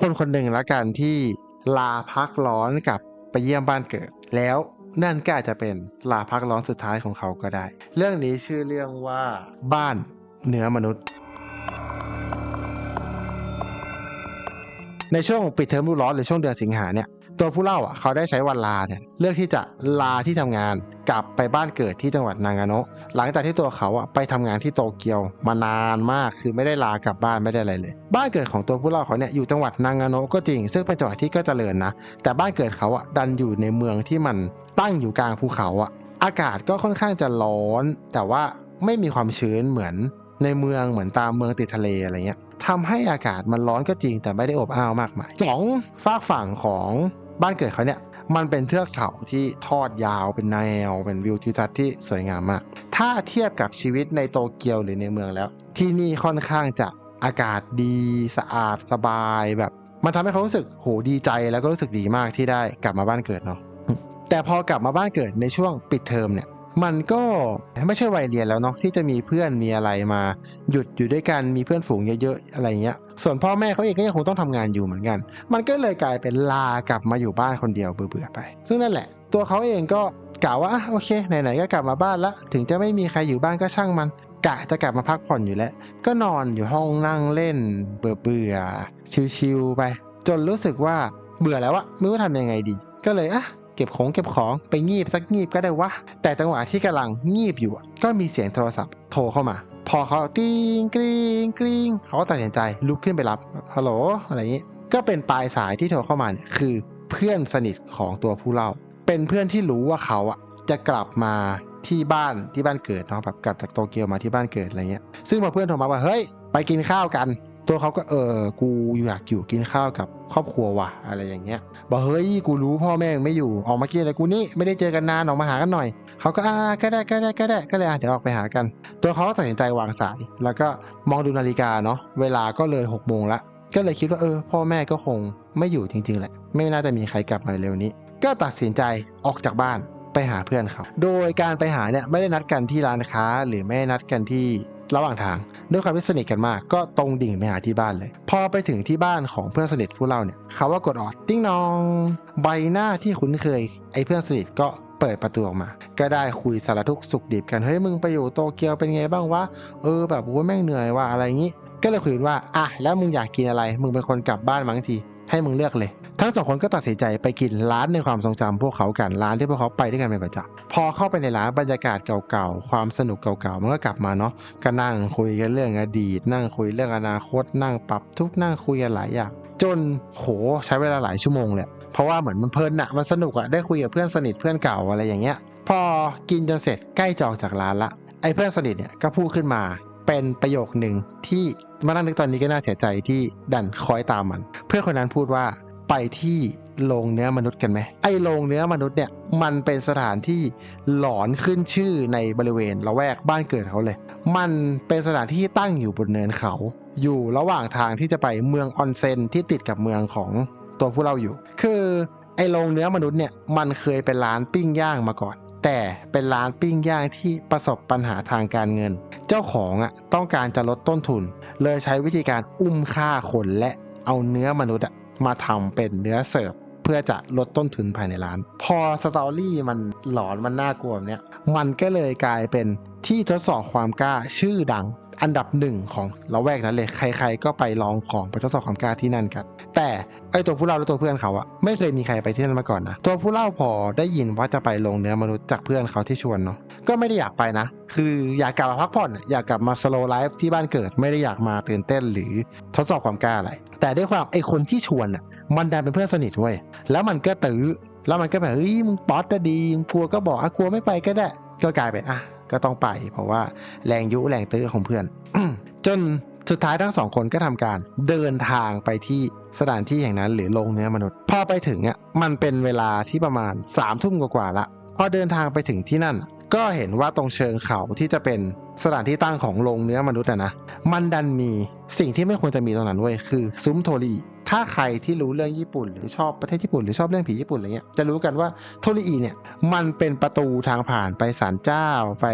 คนคนหนึ่งละกันที่ลาพักร้อนกับไปเยี่ยมบ้านเกิด แล้วนั่นก็อาจจะเป็นลาพักร้อนสุดท้ายของเขาก็ได้ เรื่องนี้ชื่อเรื่องว่าบ้านเนื้อมนุษย์ ในช่วงปิดเทอมฤดูร้อนหรือช่วงเดือนสิงหาเนี่ย ตัวผู้เล่าอะเขาได้ใช้วันลาเนี่ยเลือกที่จะลาที่ทำงานกลับไปบ้านเกิดที่จังหวัดนางาโนะหลังจากที่ตัวเขาอะไปทำงานที่โตเกียวมานานมากคือไม่ได้ลากลับบ้านไม่ได้อะไรเลย บ้านเกิดของตัวผู้เล่าเขาเนี่ยอยู่จังหวัดนางาโนะก็จริง ซึ่งเป็นจังหวัดที่ก็เจริญนะ แต่บ้านเกิดเขาอะดันอยู่ในเมืองที่มันตั้งอยู่กลางภูเขาอะอากาศก็ค่อนข้างจะร้อน แต่ว่าไม่มีความชื้นเหมือนในเมืองเหมือนตามเมืองติดทะเลอะไรเงี้ยทำให้อากาศมันร้อนก็จริงแต่ไม่ได้อบอ้าวมากมายสองฝากฝั่งของ บ้านเกิดเขาเนี่ยมันเป็นเทือกเขาที่ทอดยาวเป็นแนวเป็นวิวทิวทัศน์ที่สวยงามมาก ถ้าเทียบกับชีวิตในโตเกียวหรือในเมืองแล้ว ที่นี่ค่อนข้างจะอากาศดีสะอาดสบายแบบ มันทำให้เขารู้สึกโหดีใจแล้วก็รู้สึกดีมากที่ได้กลับมาบ้านเกิดเนาะแต่พอกลับมาบ้านเกิดในช่วงปิดเทอมเนี่ยมันก็ไม่ใช่วัยเรียนแล้วเนาะที่จะมีเพื่อนมีอะไรมา หยุดอยู่ด้วยกันมีเพื่อนฝูงเยอะๆอะไรเงี้ย ส่วนพ่อแม่เขาเองก็ยังคงต้องทำงานอยู่เหมือนกัน มันก็เลยกลายเป็นลากลับมาอยู่บ้านคนเดียวเบื่อๆไป ซึ่งนั่นแหละ ตัวเขาเองก็กล่าวว่าโอเคไหนๆก็กลับมาบ้านละถึงจะไม่มีใครอยู่บ้านก็ช่างมันกะจะกลับมาพักผ่อนอยู่แล้ว ก็นอนอยู่ห้องนั่งเล่น เบื่อๆชิวๆไป จนรู้สึกว่าเบื่อแล้วอะไม่รู้ทำยังไงดี ก็เลยอะเก็บของเก็บของไปงีบสักงีบก็ได้วะแต่จังหวะที่กำลังงีบอยู่ก็มีเสียงโทรศัพท์โทรเข้ามา พอเขาติ้งกริ้งกริ้งเขาก็ตัดสินใจลุกขึ้นไปรับฮัลโหลอะไรอย่างนี้ ก็เป็นปลายสายที่โทรเข้ามาเนี่ยคือเพื่อนสนิทของตัวผู้เล่า เป็นเพื่อนที่รู้ว่าเขาอะจะกลับมาที่บ้านที่บ้านเกิดเนาะแบบกลับจากโตเกียวมาที่บ้านเกิดอะไรเงี้ยซึ่งพอเพื่อนโทรมาว่าเฮ้ยไปกินข้าวกัน ตัวเขาก็เออกูอยากอยู่กินข้าวกับครอบครัวว่ะอะไรอย่างเงี้ยบอกเฮ้ยกูรู้พ่อแม่ไม่อยู่ออกมากินอะไรกูนี่ไม่ได้เจอกันนานออกมาหากันหน่อย เขาก็อ่าก็ได้ก็ได้ก็ได้ก็เลยอะเดี๋ยวออกไปหากัน ตัวเขาก็ตัดสินใจวางสาย แล้วก็มองดูนาฬิกาเนาะเวลาก็เลย6กโมงละก็เลยคิดว่าเออ พ่อแม่ก็คงไม่อยู่จริงๆแหละ ไม่น่าจะมีใครกลับมาเร็วนี้ ก็ตัดสินใจออกจากบ้านไปหาเพื่อนเขาโดยการไปหาเนี่ยไม่ได้นัดกันที่ร้านค้า หรือไม่นัดกันที่ระหว่างทางด้วยความที่สนิทกันมาก ก็ตรงดิ่งไปหาที่บ้านเลย พอไปถึงที่บ้านของเพื่อนสนิทผู้เล่าเนี่ยเขาว่ากดออดติ้งนอง ใบหน้าที่คุ้นเคย ไอ้เพื่อนสนิทก็ เปิดประตูออกมา ก็ได้คุยสารทุกสุขดิบกัน เฮ้ยมึงไปอยู่โตเกียวเป็นไงบ้างวะ เออแบบโอ้แม่งเหนื่อยว่ะอะไรอย่างงี้ ก็เลยคุยว่า อะแล้วมึงอยากกินอะไร มึงเป็นคนกลับบ้านมั้งที ให้มึงเลือกเลยทั้งสองคนก็ตัดสินใจไปกินร้านในความทรงจำพวกเขากันร้านที่พวกเขาไปด้วยกันเป็นประจำพอเข้าไปในร้านบรรยากาศเก่าๆความสนุกเก่าๆมันก็กลับมาเนาะก็นั่งคุยกันเรื่องอดีต นั่งคุยเรื่องอนาคต นั่งปรับทุกนั่งคุยกันหลายอย่างจนโหใช้เวลาหลายชั่วโมงเลย เพราะว่าเหมือนมันเพลินอะมันสนุกอะได้คุยกับเพื่อนสนิทเพื่อนเก่าอะไรอย่างเงี้ย พอกินจนเสร็จใกล้จออกจากร้านละไอ้เพื่อนสนิทเนี่ยก็พูดขึ้นมาเป็นประโยคหนึ่งที่มานั่งนึกตอนนี้ก็น่าเสียใจที่ดันคอยตามมัน เพื่อนคนนั้นพูดว่าไปที่โรงเนื้อมนุษย์กันไหมไอ้โรงเนื้อมนุษย์เนี่ยมันเป็นสถานที่หลอนขึ้นชื่อในบริเวณละแวกบ้านเกิดเขาเลย มันเป็นสถานที่ตั้งอยู่บนเนินเขา อยู่ระหว่างทางที่จะไปเมืองออนเซนที่ติดกับเมืองของ ตัวผู้เราอยู่ คือไอ้โรงเนื้อมนุษย์เนี่ยมันเคยเป็นร้านปิ้งย่างมาก่อน แต่เป็นร้านปิ้งย่างที่ประสบปัญหาทางการเงิน เจ้าของอะต้องการจะลดต้นทุน เลยใช้วิธีการอุ้มฆ่าคนและเอาเนื้อมนุษย์อะมาทำเป็นเนื้อเสิร์ฟเพื่อจะลดต้นทุนภายในร้าน พอสตอรี่มันหลอนมันน่ากลัวแบบเนี้ยมันก็เลยกลายเป็นที่ทดสอบความกล้าชื่อดัง อันดับหนึ่งของละแวกนั้นเลย ใคร ๆ ก็ไปลองของไปทดสอบความกล้าที่นั่นกัน แต่ไอตัวผู้เล่าและตัวเพื่อนเขาอะไม่เคยมีใครไปที่นั่นมาก่อนนะตัวผู้เล่าพอได้ยินว่าจะไปลงเนื้อมนุษย์จากเพื่อนเขาที่ชวนเนาะก็ไม่ได้อยากไปนะ คืออยากกลับมาพักผ่อน อยากกลับมาสโลไลฟ์ที่บ้านเกิดไม่ได้อยากมาตื่นเต้นหรือทดสอบความกล้าอะไร แต่ด้วยความไอคนที่ชวนอะมันดันเป็นเพื่อนสนิทเว้ยแล้วมันก็ตื้อแล้วมันก็แบบเฮ้ยมึงป๊อตจะดีมึงกลัวก็บอกอะกลัวไม่ไปก็ได้ก็กลายเป็นอะ ก็ต้องไป เพราะว่าแรงยุแรงตื้อของเพื่อน จนสุดท้ายทั้งสองคนก็ทำการเดินทางไปที่สถานที่แห่งนั้นหรือโรงเนื้อมนุษย์ พอไปถึงอะมันเป็นเวลาที่ประมาณ3ามทุ่มกว่าๆละพอเดินทางไปถึงที่นั่น ก็เห็นว่าตรงเชิงเขาที่จะเป็นสถานที่ตั้งของโรงเนื้อมนุษย์อะนะมันดันมีสิ่งที่ไม่ควรจะมีตรงนั้นเว้ยคือซุ้มโทรี ถ้าใครที่รู้เรื่องญี่ปุ่น หรือชอบประเทศญี่ปุ่นหรือชอบเรื่องผีญี่ปุ่นอะไรเงี้ยจะรู้กันว่าโทริอีเนี่ยมันเป็นประตูทางผ่านไปศาลเจ้า ไป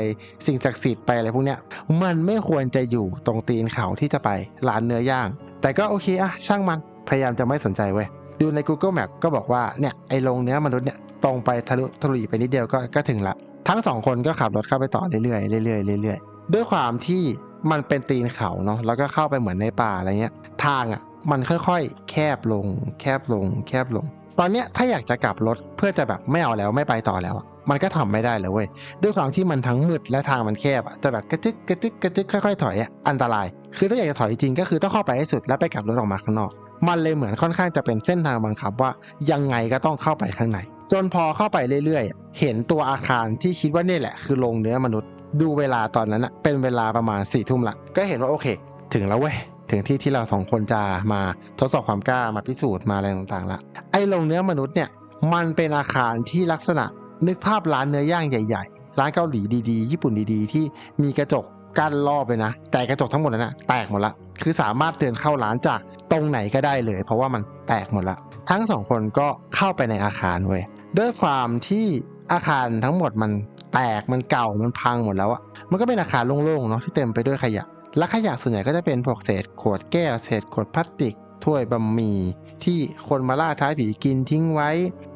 สิ่งศักดิ์สิทธิ์ไปอะไรพวกเนี้ยมันไม่ควรจะอยู่ตรงตีนเขาที่จะไปร้านเนื้อย่าง แต่ก็โอเคอะช่างมันพยายามจะไม่สนใจเว้ยดูใน Google Map ก็บอกว่าเนี่ยไอ้ลงเนื้อมนุษย์เนี่ยตรงไปทะลุทะลุไปนิดเดียวก็ก็ถึงละทั้งสองคนก็ขับรถเข้าไปต่อเรื่อยๆเรื่อยๆเรื่อยๆด้วยความที่มันเป็นตีนเขาเนาะแล้วก็เข้าไปเหมือนในป่าอะไรเงี้ย ทางอะ มันค่อยๆ แคบลง แคบลง แคบลง ตอนเนี้ยถ้าอยากจะกลับรถเพื่อจะแบบไม่เอาแล้วไม่ไปต่อแล้ว มันก็ทำไม่ได้เลยเว้ยด้วยความที่มันทั้งมืดและทางมันแคบจะแบบกระจึกกระจึกกระจึกค่อยๆ ถอยอะอันตราย คือถ้าอยากจะถอยจริงก็คือต้องเข้าไปให้สุดแล้วไปกลับรถออกมาข้างนอก มันเลยเหมือนค่อนข้างจะเป็นเส้นทางบังคับว่ายังไงก็ต้องเข้าไปข้างในจนพอเข้าไปเรื่อยๆ เห็นตัวอาคารที่คิดว่านี่แหละ คือโรงเนื้อมนุษย์ ดูเวลาตอนนั้นอะเป็นเวลาประมาณสี่ทุ่มละ ก็เห็นว่าโอเค ถึงแล้วเว้ย ถึงที่ที่เราสองคนจะมาทดสอบความกล้ามาพิสูจน์มาอะไรต่างๆละไอ้โรงเนื้อมนุษย์เนี่ยมันเป็นอาคารที่ลักษณะนึกภาพร้านเนื้อย่างใหญ่ ๆ ร้านเกาหลีดีๆ ญี่ปุ่นดีๆ ที่มีกระจกกั้นรอบเลยนะ แต่กระจกทั้งหมดนั้นนะแตกหมดละคือสามารถเดินเข้าร้านจากตรงไหนก็ได้เลย เพราะว่ามันแตกหมดละทั้งสองคนก็เข้าไปในอาคารเว้ยด้วยความที่อาคารทั้งหมดมันแตกมันเก่ามันพังหมดแล้วอะมันก็เป็นอาคารโล่งๆเนาะที่เต็มไปด้วยขยะ และขยะส่วนใหญ่ก็จะเป็นพวกเศษขวดแก้วเศษขวดพลาสติกถ้วยบะหมี่ที่คนมาล่าท้ายผีกินทิ้งไว้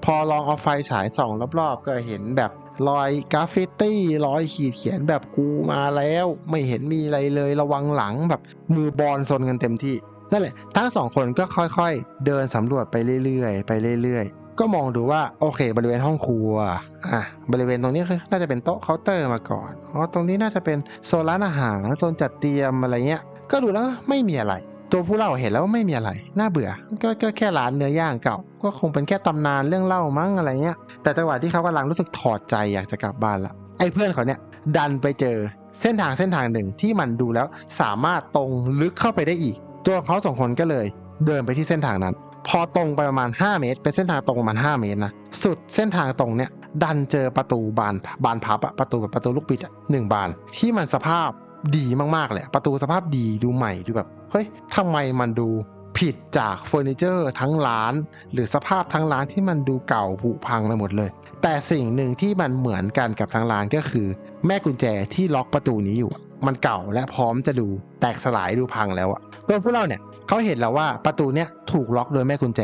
พอลองเอาไฟฉายส่องรอบๆ ก็เห็นแบบรอยกราฟฟิตี้รอยขีดเขียนแบบกูมาแล้ว ไม่เห็นมีอะไรเลยระวังหลังแบบมือบอลซนกันเต็มที่นั่นแหละทั้งสองคนก็ค่อยๆ เดินสำรวจไปเรื่อยๆ ไปเรื่อยๆ ก็มองดูว่าโอเค บริเวณห้องครัวอะบริเวณตรงนี้คือน่าจะเป็นโต๊ะเคาน์เตอร์มาก่อนอ๋อตรงนี้น่าจะเป็นโซนร้านอาหารโซนจัดเตรียมอะไรเงี้ย ก็ดูแล้วไม่มีอะไร ตัวผู้เล่าเห็นแล้วว่าไม่มีอะไร น่าเบื่อ ก็ก็แค่ร้านเนื้อย่างเก่า ก็คงเป็นแค่ตำนานเรื่องเล่ามั้งอะไรเงี้ย แต่จังหวะที่เขากำลังรู้สึกถอดใจอยากจะกลับบ้านละไอ้เพื่อนเขาเนี่ยดันไปเจอเส้นทางเส้นทางหนึ่งที่มันดูแล้วสามารถตรงลึกเข้าไปได้อีก ตัวเขาสองคนก็เลย เดินไปที่เส้นทางนั้น พอตรงไปประมาณ 5 เมตร เป็นเส้นทางตรงประมาณ 5 เมตรนะ สุดเส้นทางตรงเนี่ย ดันเจอประตูบานบานพับอะประตูแบบประตูลูกบิดอะหนึ่งบาน ที่มันสภาพดีมากๆเลยประตูสภาพดีดูใหม่ดูแบบ เฮ้ยทำไมมันดูผิดจากเฟอร์นิเจอร์ทั้งร้าน หรือสภาพทั้งร้านที่มันดูเก่าผุพังไปหมดเลย แต่สิ่งหนึ่งที่มันเหมือนกันกับทั้งร้านก็คือ แม่กุญแจที่ล็อกประตูนี้อยู่ มันเก่าและพร้อมจะดูแตกสลายดูพังแล้วอะตัวพวกเราเนี่ย เขาเห็นแล้วว่าประตูเนี่ยถูกล็อกโดยแม่กุญแจ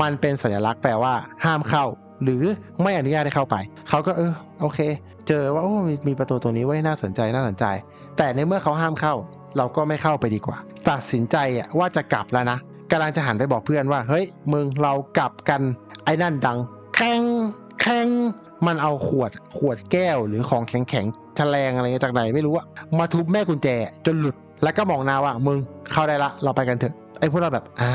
มันเป็นสัญลักษณ์แปลว่าห้ามเข้า หรือไม่อนุญาตให้เข้าไป เขาก็เออโอเค เจอว่าโอ้มีมีประตูตัวนี้ไว้น่าสนใจน่าสนใจ แต่ในเมื่อเขาห้ามเข้า เราก็ไม่เข้าไปดีกว่า ตัดสินใจอะว่าจะกลับแล้วนะกำลังจะหันไปบอกเพื่อนว่าเฮ้ยมึงเรากลับกันไอ้นั่นดังแข็งแข็งมันเอาขวดขวดแก้วหรือของแข็งแข็งแฉลงอะไรจากไหนไม่รู้อะมาทุบแม่กุญแจจนหลุด แล้วก็มองหนาว่ามึงเข้าได้ละ เราไปกันเถอะ ไอ้พวกเราแบบอ่า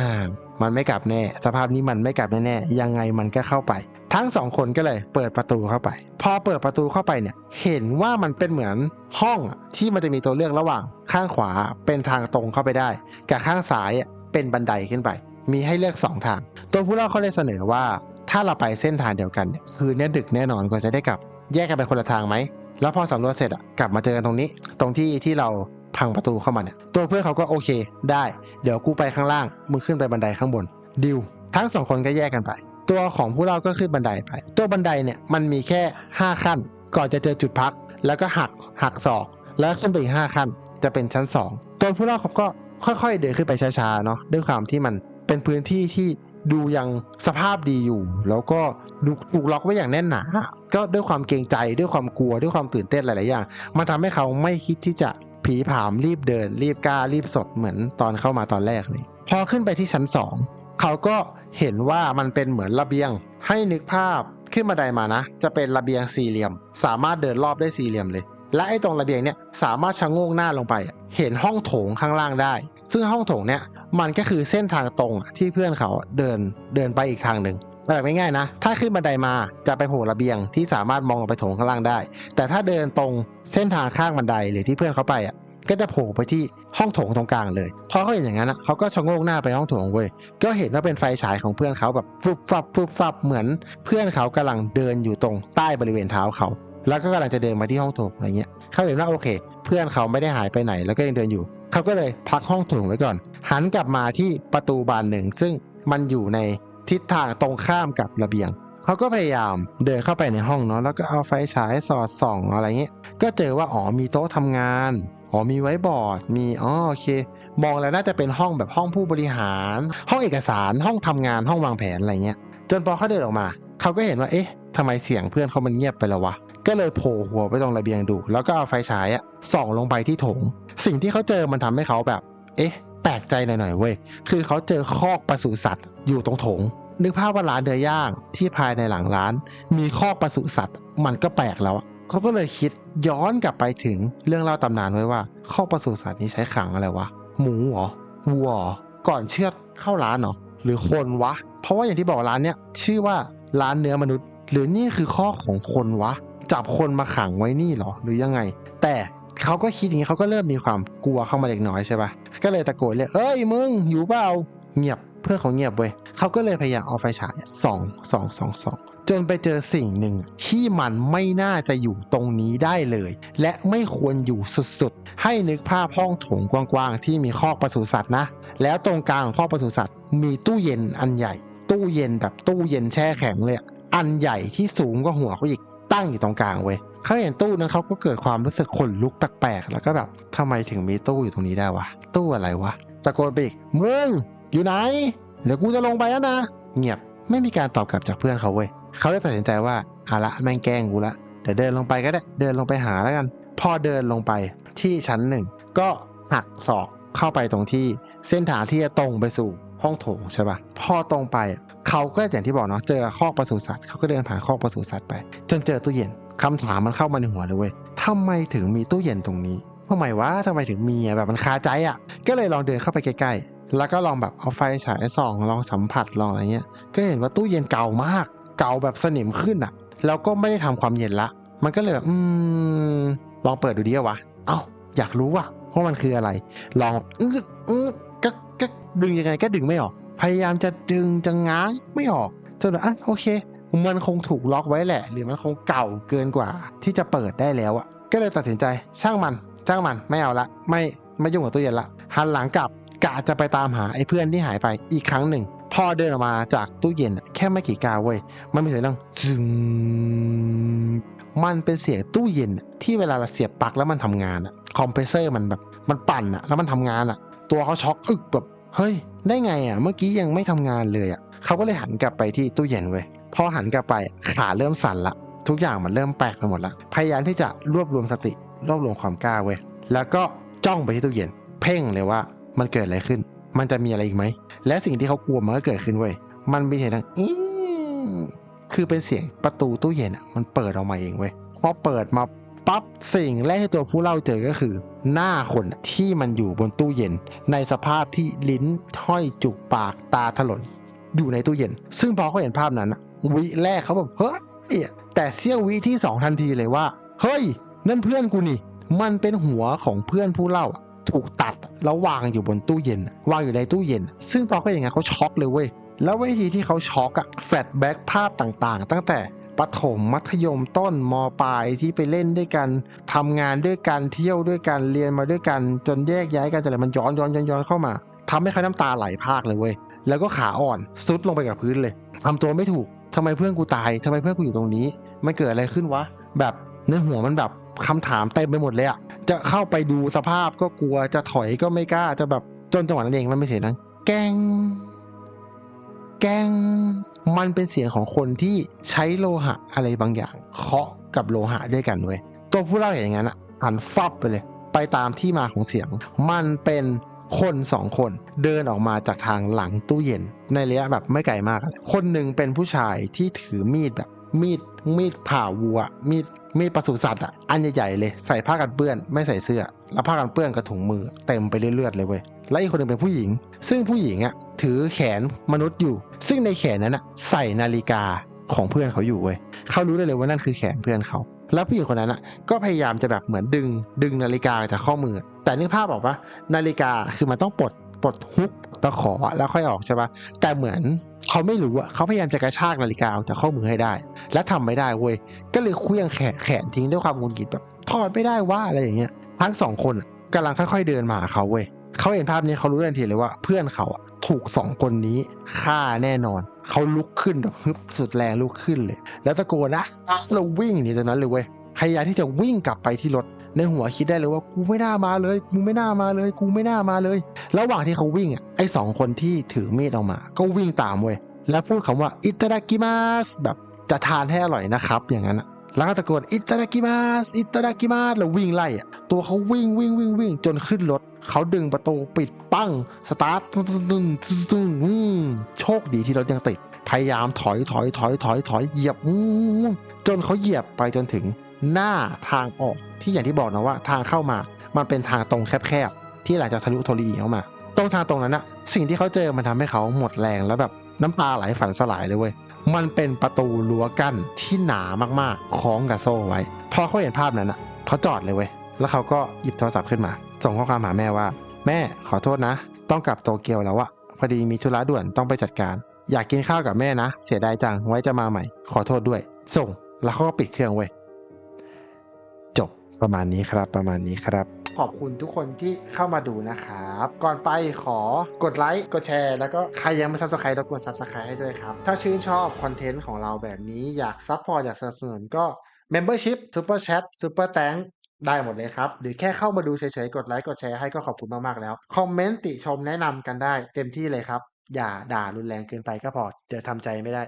มันไม่กลับแน่ สภาพนี้มันไม่กลับแน่ๆยังไงมันก็เข้าไป ทั้งสองคนก็เลยเปิดประตูเข้าไป พอเปิดประตูเข้าไปเนี่ย เห็นว่ามันเป็นเหมือนห้องที่มันจะมีตัวเลือกระหว่าง ข้างขวาเป็นทางตรงเข้าไปได้ กับข้างซ้ายเป็นบันไดขึ้นไป มีให้เลือกสองทาง ตัวผู้เล่าเขาเลยเสนอว่า ถ้าเราไปเส้นทางเดียวกันเนี่ยคืนนี้ดึกแน่นอนกว่าจะได้กลับ แยกกันไปคนละทางไหมแล้วพอสำรวจเสร็จอะกลับมาเจอกันตรงนี้ ตรงที่ที่เรา พังประตูเข้ามาเนี่ย ตัวเพื่อนเขาก็โอเค ได้ เดี๋ยวกูไปข้างล่าง มึงขึ้นไปบันไดข้างบน ดิว ทั้งสองคนก็แยกกันไป ตัวของผู้เล่าก็ขึ้นบันไดไป ตัวบันไดเนี่ยมันมีแค่ 5 ขั้น ก่อนจะเจอจุดพัก แล้วก็หักหักศอก แล้วขึ้นไปอีก5ขั้น จะเป็นชั้น 2 ตัวผู้เล่าเขาก็ค่อยๆ เดินขึ้นไปช้าๆเนาะ ด้วยความที่มันเป็นพื้นที่ที่ดูยังสภาพดีอยู่ แล้วก็ดูถูกล็อกไว้อย่างแน่นหนา ก็ด้วยความเกรงใจด้วยความกลัวด้วยความตื่นเต้นหลายๆอย่างมันทำให้เขาไม่คิดที่จะ ผีผามรีบเดิน รีบกล้ารีบสดเหมือนตอนเข้ามาตอนแรกเลยพอขึ้นไปที่ชั้นสองเขาก็เห็นว่ามันเป็นเหมือนระเบียง ให้นึกภาพขึ้นบันไดมานะ จะเป็นระเบียงสี่เหลี่ยม สามารถเดินรอบได้สี่เหลี่ยมเลย และไอ้ตรงระเบียงเนี่ยสามารถชะโงกหน้าลงไป เห็นห้องโถงข้างล่างได้ ซึ่งห้องโถงเนี่ยมันก็คือเส้นทางตรงที่เพื่อนเขาเดินเดินไปอีกทางหนึ่ง แบบง่ายๆนะ ถ้าขึ้นบันไดมาจะไปโผล่ระเบียงที่สามารถมองลงไปโถงข้างล่างได้ แต่ถ้าเดินตรงเส้นทางข้างบันไดหรือที่เพื่อนเขาไปอะ ก็จะโผล่ไปที่ห้องโถงตรงกลางเลย พอเขาเห็นอย่างนั้นอะเขาก็ชะโงกหน้าไปห้องโถงเว้ย ก็เห็นว่าเป็นไฟฉายของเพื่อนเขาแบบฟุบฟับฟุบฟับเหมือน เพื่อนเขากำลังเดินอยู่ตรงใต้บริเวณเท้าเขา แล้วก็กำลังจะเดินมาที่ห้องโถงอะไรเงี้ย เขาเห็นว่าโอเค เพื่อนเขาไม่ได้หายไปไหนแล้วก็ยังเดินอยู่ เขาก็เลยพักห้องโถงไว้ก่อน หันกลับมาที่ประตูบานหนึ่งซึ่งมันอยู่ใน ทิศทางตรงข้ามกับระเบียงเขาก็พยายามเดินเข้าไปในห้องเนาะแล้วก็เอาไฟฉายสอดส่องอะไรเงี้ยก็เจอว่าอ๋อมีโต๊ะทำงานอ๋อมีไว้บอร์ดมีอ๋อโอเค มองแล้วน่าจะเป็นห้องแบบห้องผู้บริหาร ห้องเอกสารห้องทำงานห้องวางแผนอะไรเงี้ยจนพอเขาเดินออกมาเขาก็เห็นว่าเอ๊ะทำไมเสียงเพื่อนเขามันเงียบไปแล้ววะก็เลยโผล่หัวไปตรงระเบียงดู แล้วก็เอาไฟฉายอะส่องลงไปที่โถง สิ่งที่เขาเจอมันทำให้เขาแบบ เอ๊ะ แปลกใจหน่อยๆเว้ย คือเขาเจอคอกปศุสัตว์อยู่ตรงโถง นึกภาพว่าร้านเนื้อย่างที่ภายในหลังร้าน มีคอกปศุสัตว์ มันก็แปลกแล้วเขาก็เลยคิดย้อนกลับไปถึงเรื่องเล่าตำนานไว้ว่าคอกปศุสัตว์นี้ใช้ขังอะไรวะ หมูเหรอ วัว ก่อนเชือดเข้าร้านเหรอ หรือคนวะ เพราะว่าอย่างที่บอกร้านเนี้ยชื่อว่าร้านเนื้อมนุษย์ หรือนี่คือข้อของคนวะ จับคนมาขังไว้นี่เหรอ หรือยังไง แต่เขาก็คิดอย่างนี้เขาก็เริ่มมีความกลัวเข้ามาเล็กน้อยใช่ปะ ก็เลยตะโกนเรียกเอ้ยมึงอยู่เปล่าเงียบเพื่อนเขาเงียบเว้ยเขาก็เลยพยายามเอาไฟฉายส่องส่องส่องส่องจนไปเจอสิ่งหนึ่งที่มันไม่น่าจะอยู่ตรงนี้ได้เลย และไม่ควรอยู่สุดๆ ให้นึกภาพห้องโถงกว้างๆ ที่มีคอกปศุสัตว์นะ แล้วตรงกลางของคอกปศุสัตว์ มีตู้เย็นอันใหญ่ ตู้เย็นแบบตู้เย็นแช่แข็งเลยอะอันใหญ่ที่สูงกว่าหัวเขาอีก ตั้งอยู่ตรงกลางเว้ยเขาเห็นตู้นั้นเขาก็เกิดความรู้สึกขนลุกแปลกๆแล้วก็แบบทำไมถึงมีตู้อยู่ตรงนี้ได้วะตู้อะไรวะตะโกนไปอีกมึงอยู่ไหน เดี๋ยวกูจะลงไปแล้วนะเงียบไม่มีการตอบกลับจากเพื่อนเขาเว้ยเขาเลยตัดสินใจว่าอาละแม่งแกล้งกูละเดี๋ยวเดินลงไปก็ได้เดินลงไปหาแล้วกัน พอเดินลงไปที่ชั้นหนึ่งก็หักศอกเข้าไปตรงที่เส้นทางที่จะตรงไปสู่ ห้องโถงใช่ปะพอตรงไปเขาก็อย่างที่บอกเนาะเจอคอกปศุสัตว์เขาก็เดินผ่านคอกปศุสัตว์ไป จนเจอตู้เย็นคำถามมันเข้ามาในหัวเลยเว้ยทำไมถึงมีตู้เย็นตรงนี้ทำไมวะทำไมถึงมีแบบมันคาใจอะ่ะ ก็เลยลองเดินเข้าไปใกล้ๆ แล้วก็ลองแบบเอาไฟฉายส่องลองสัมผัสลองอะไรเงี้ย ก็เห็นว่าตู้เย็นเก่ามาก เก่าแบบสนิมขึ้นอะ่ะ แล้วก็ไม่ได้ทำความเย็นละ มันก็เลยแบบอืมลองเปิดดูดิวะ เอ้าอยากรู้ว่ะว่ามันคืออะไร ลองอื้ออื้อ ก็ดึงยังไงก็ดึงไม่ออก พยายามจะดึงจะง้างไม่ออกจนอะโอเค มันคงถูกล็อกไว้แหละ หรือมันคงเก่าเกินกว่า ที่จะเปิดได้แล้วอะก็เลยตัดสินใจช่างมันช่างมันไม่เอาละ ไม่ไม่ยุ่งกับตู้เย็นละหันหลังกลับกะจะไปตามหาไอ้เพื่อนที่หายไปอีกครั้งหนึ่งพอเดินออกมาจากตู้เย็นแค่ไม่กี่ก้าวเว้ยมันมีเสียงดังจึงมันเป็นเสียงตู้เย็นที่เวลาเราเสียบปลั๊กแล้วมันทำงานอะคอมเพรสเซอร์มันแบบมันปั่นอะแล้วมันทำงานอะ ตัวเขาช็อกอึกแบบเฮ้ย ได้ไงอะ เมื่อกี้ยังไม่ทำงานเลยอะเขาก็เลยหันกลับไปที่ตู้เย็นเว้ยพอหันกลับไปขาเริ่มสั่นละ ทุกอย่างมันเริ่มแปลกไปหมดละพยายามที่จะรวบรวมสติรวบรวมความกล้าเว้ยแล้วก็จ้องไปที่ตู้เย็น เพ่งเลยว่ามันเกิดอะไรขึ้น มันจะมีอะไรอีกไหม และสิ่งที่เขากลัวมันก็เกิดขึ้นเว้ยมันมีเสียงดังอีคือเป็นเสียงประตูตู้เย็นอะมันเปิดออกมาเองเว้ยพอเปิดมา ปั๊บสิ่งแรกที่ตัวผู้เล่าเจอก็คือ หน้าคนที่มันอยู่บนตู้เย็น ในสภาพที่ลิ้นห้อยจุกปากตาถลนอยู่ในตู้เย็น ซึ่งพอเขาเห็นภาพนั้นวิแรกเขาแบบเฮ้ยแต่เสี้ยววิที่สองทันทีเลยว่า เฮ้ย นั่นเพื่อนกูนี่ มันเป็นหัวของเพื่อนผู้เล่าถูกตัดแล้ววางอยู่บนตู้เย็น วางอยู่ในตู้เย็น ซึ่งตอนเขาอย่างงั้นเขาช็อกเลยเว้ยแล้ววิธีที่เขาช็อกอะแฟลชแบ็กภาพต่างๆ ตั้งแต่ ประถมมัธยมต้นมปลายที่ไปเล่นด้วยกันทำงานด้วยกันเที่ยวด้วยกันเรียนมาด้วยกัน จนแยกย้ายกันจนอะไรมันย้อนย้อนย้อนย้อนเข้ามาทำให้เขาน้ำตาไหลพากเลยเว้ยแล้วก็ขาอ่อนซุดลงไปกับพื้นเลยทำตัวไม่ถูกทำไมเพื่อนกูตายทำไมเพื่อนกูอยู่ตรงนี้มันเกิดอะไรขึ้นวะแบบในหัวมันแบบคำถามเต็มไปหมดเลยอะจะเข้าไปดูสภาพก็กลัวจะถอยก็ไม่กล้าจะแบบจนจังหวะนั้นเองมันไม่เสียงดังแกงแกง มันเป็นเสียงของคนที่ใช้โลหะอะไรบางอย่าง เคาะกับโลหะด้วยกันเว้ยตัวผู้เล่าอย่างนั้นอะหันฟับไปเลย ไปตามที่มาของเสียง มันเป็นคนสองคนเดินออกมาจากทางหลังตู้เย็น ในระยะแบบไม่ไกลมาก คนหนึ่งเป็นผู้ชายที่ถือมีดแบบมีดมีดผ่าวัว มีดมีดปศุสัตว์อะอันใหญ่ๆเลยใส่ผ้ากันเปื้อนไม่ใส่เสื้อ แล้วผ้ากันเปื้อนกับถุงมือเต็มไปเลือดเลยเว้ย และอีกคนหนึ่งเป็นผู้หญิง ซึ่งผู้หญิงอะถือแขนมนุษย์อยู่ ซึ่งในแขนนั้นอะใส่นาฬิกาของเพื่อนเขาอยู่เว้ยเขารู้ได้เลยว่านั่นคือแขนเพื่อนเขา แล้วผู้หญิงคนนั้นอะก็พยายามจะแบบเหมือนดึงดึงนาฬิกาจากข้อมือ แต่นึกภาพบอกว่านาฬิกาคือมันต้องปลดปลดฮุกตะขอแล้วค่อยออกใช่ปะแต่เหมือนเขาไม่รู้อะเขาพยายามจะกระชากนาฬิกาออกจากข้อมือให้ได้ และทำไม่ได้เว้ยก็เลยเคลื่องแขนแขนทิ้งด้วยความงุดหงิดแบบถอดไม่ได้ว่าอะไรอย่างเงี้ยทั้งสองคนอะกำลังค่อยๆเดินมาหาเขาเว้ย เขาเห็นภาพนี้เขารู้ทันทีเลยว่า เพื่อนเขาอะถูกสองคนนี้ฆ่าแน่นอน เขาลุกขึ้นแบบฮึบสุดแรงลุกขึ้นเลย แล้วตะโกนนะแล้ววิ่งหนีจากนั้นเลยเว้ยพยายามที่จะวิ่งกลับไปที่รถในหัวคิดได้เลยว่ากูไม่น่ามาเลย กูไม่น่ามาเลย กูไม่น่ามาเลย ระหว่างที่เขาวิ่งอะไอ้สองคนที่ถือมีดออกมา ก็วิ่งตามเว้ยแล้วพูดคำว่าอิตาดากิมาสแบบจะทานให้อร่อยนะครับ อย่างนั้นอะ แล้วก็ตะโกนอิตาดากิมาสอิตาดากิมาสแล้ววิ่งไล่อะตัวเขาวิ่งวิ่งวิ่งวิ่งจนขึ้นรถเขาดึงประตูปิดปั้งสตาร์ทตึ้งตึ้งโชคดีที่รถยังติด พยายามถอยถอยถอยถอยถอยเหยียบจนเขาเหยียบไปจนถึงหน้าทางออกที่อย่างที่บอกนะว่าทางเข้ามา มันเป็นทางตรงแคบๆ ที่หลังจากทะลุโทรีเข้ามา ตรงทางตรงนั้นอะสิ่งที่เขาเจอมันทำให้เขาหมดแรงแล้วแบบน้ำตาไหลฝันสลายเลยเว้ย มันเป็นประตูรั้วกั้นที่หนามากๆคล้องกับโซ่ไว้ พอเขาเห็นภาพนั้นอะเขาจอดเลยเว้ย แล้วเขาก็หยิบโทรศัพท์ขึ้นมา ส่งข้อความหาแม่ว่า แม่ขอโทษนะ ต้องกลับโตเกียวแล้วอะพอดีมีธุระด่วนต้องไปจัดการ อยากกินข้าวกับแม่นะ เสียดายจังไว้จะมาใหม่ ขอโทษด้วย ส่ง แล้วเขาก็ปิดเครื่องเว้ยจบประมาณนี้ครับประมาณนี้ครับ ขอบคุณทุกคนที่เข้ามาดูนะครับ ก่อนไปขอกดไลค์กดแชร์ แล้วก็ใครยังไม่ซับสไครต์รบกวนซับสไครต์ให้ด้วยครับ ถ้าชื่นชอบคอนเทนต์ของเราแบบนี้อยากซัพพอร์ตอยากสนับสนุนก็ Membership Super Chat Super Thank ได้หมดเลยครับ หรือแค่เข้ามาดูเฉยๆ กดไลค์กดแชร์ให้ก็ขอบคุณมากๆแล้ว คอมเมนต์ติชมแนะนำกันได้เต็มที่เลยครับ อย่าด่ารุนแรงเกินไปก็พอ เดี๋ยวทำใจไม่ได้